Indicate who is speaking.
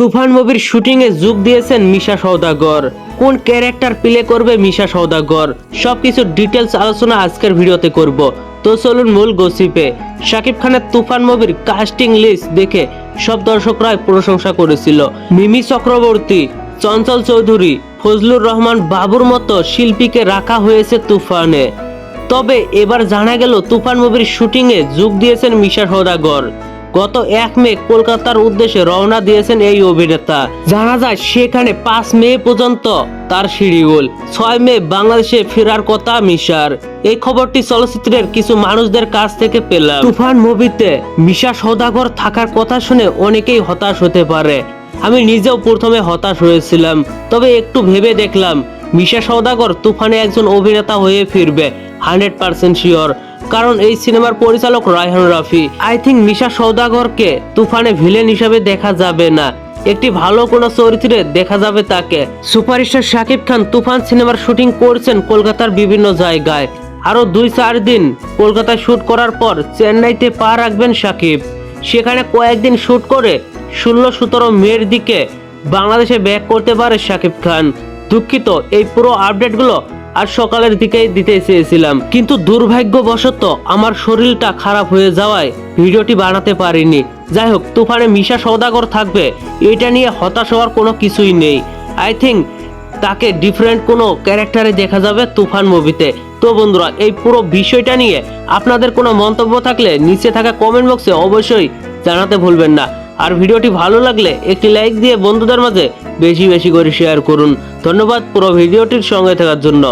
Speaker 1: তুফান মুভির শুটিং এ যোগ দিয়েছেন মিশা সওদাগর। কোন ক্যারেক্টার প্লে করবে মিশা সওদাগর? সবকিছু ডিটেলস আলোচনা আজকের ভিডিওতে করব। তো চলুন মূল গসিপে। শাকিব খানের তুফান মুভির কাস্টিং লিস্ট দেখে সব দর্শকরাই প্রশংসা করেছিল। মিমি চক্রবর্তী, চঞ্চল চৌধুরী, ফজলুর রহমান বাবুর মতো শিল্পীকে রাখা হয়েছে তুফানে। তবে এবার জানা গেল তুফান মুভির শুটিংয়ে যোগ দিয়েছেন মিশা সওদাগর। গত এক মে কলকাতার উদ্দেশ্যে রওনা দিয়েছেন এই অভিনেতা। জানা যায় সেখানে পাঁচ মে পর্যন্ত তার শিডিউল, ছয় মে বাংলাদেশে ফেরার কথা মিশার। এই খবরটি চলচ্চিত্রের কিছু মানুষদের কাছ থেকে পেলাম। তুফান মুভিতে মিশা সৌদাগর থাকার কথা শুনে অনেকেই হতাশ হতে পারে। আমি নিজেও প্রথমে হতাশ হয়েছিলাম, তবে একটু ভেবে দেখলাম, মিশা সৌদাগর তুফানে একজন অভিনেতা হয়ে ফিরবে, হান্ড্রেড পার্সেন্ট শিওর। কারণ এই সিনেমার পরিচালক রায়হান রাফি। আই থিঙ্ক মিশা সৌদাগরকে তুফানে ভিলেন হিসেবে দেখা যাবে না। একটি ভালো কোনো চরিত্রে দেখা যাবে তাকে। সুপারস্টার শাকিব খান তুফান সিনেমার শুটিং করছেন কলকাতার বিভিন্ন জায়গায়। আরও দুই চার দিন কলকাতায় শুট করার পর চেন্নাইতে পা রাখবেন শাকিব। সেখানে কয়েকদিন শুট করে ষোলো সতেরো মের দিকে বাংলাদেশে ব্যাক করতে পারে শাকিব খান। দুঃখিত, এই পুরো আপডেটগুলো আজ সকালের দিকেই দিতে চেয়েছিলাম। কিন্তু দুর্ভাগ্যবশত আমার শরীরটা খারাপ হয়ে যাওয়ায় ভিডিওটি বানাতে পারিনি। যাই হোক, তুফানে মিশা সৌদাগর থাকবে। এটা নিয়ে হতাশ হওয়ার কোনো কিছুই নেই। আই থিঙ্ক তাকে ডিফারেন্ট কোনো ক্যারেক্টারে দেখা যাবে তুফান মুভিতে তো বন্ধুরা, এই পুরো বিষয়টা নিয়ে আপনাদের কোনো মন্তব্য থাকলে নিচে থাকা কমেন্ট বক্সে অবশ্যই জানাতে ভুলবেন না। আর ভিডিওটি ভালো লাগলে একটি লাইক দিয়ে বন্ধুদের মাঝে বেশি বেশি করে শেয়ার করুন। ধন্যবাদ পুরো ভিডিওটির সঙ্গে থাকার জন্য।